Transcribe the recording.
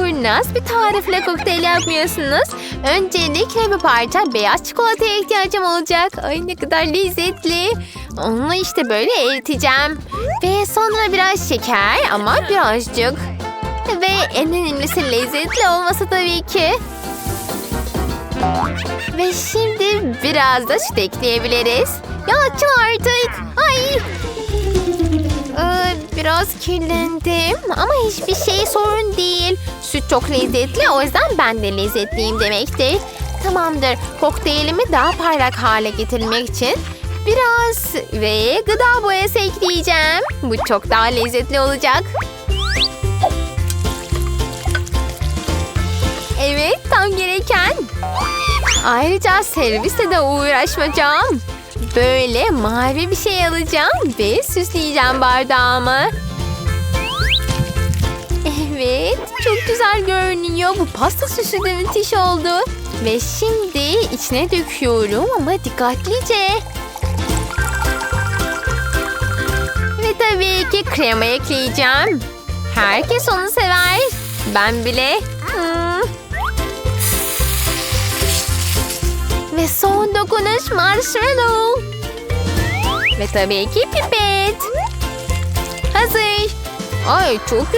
kurnaz bir tarifle kokteyl yapmıyorsunuz. Öncelikle bir parça beyaz çikolataya ihtiyacım olacak. Ay ne kadar lezzetli. Onu işte böyle eriteceğim. Ve sonra biraz şeker ama birazcık. Ve en önemlisi lezzetli olması tabii ki. Ve şimdi biraz da süt ekleyebiliriz. Ya açın artık. Ay. Biraz kirlendim ama hiçbir şey sorun değil. Süt çok lezzetli o yüzden ben de lezzetliyim demektir. Tamamdır. Kokteylimi daha parlak hale getirmek için biraz ve gıda boyası ekleyeceğim. Bu çok daha lezzetli olacak. Evet tam gereken. Ayrıca serviste de uğraşmayacağım. Böyle mavi bir şey alacağım ve süsleyeceğim bardağımı. Evet, çok güzel görünüyor. Bu pasta süsü de müthiş oldu. Ve şimdi içine döküyorum ama dikkatlice. Ve tabii ki krema ekleyeceğim. Herkes onu sever. Ben bile. Son dokunuş marshmallow. Ve tabii ki pipet. Hazır. Ay çok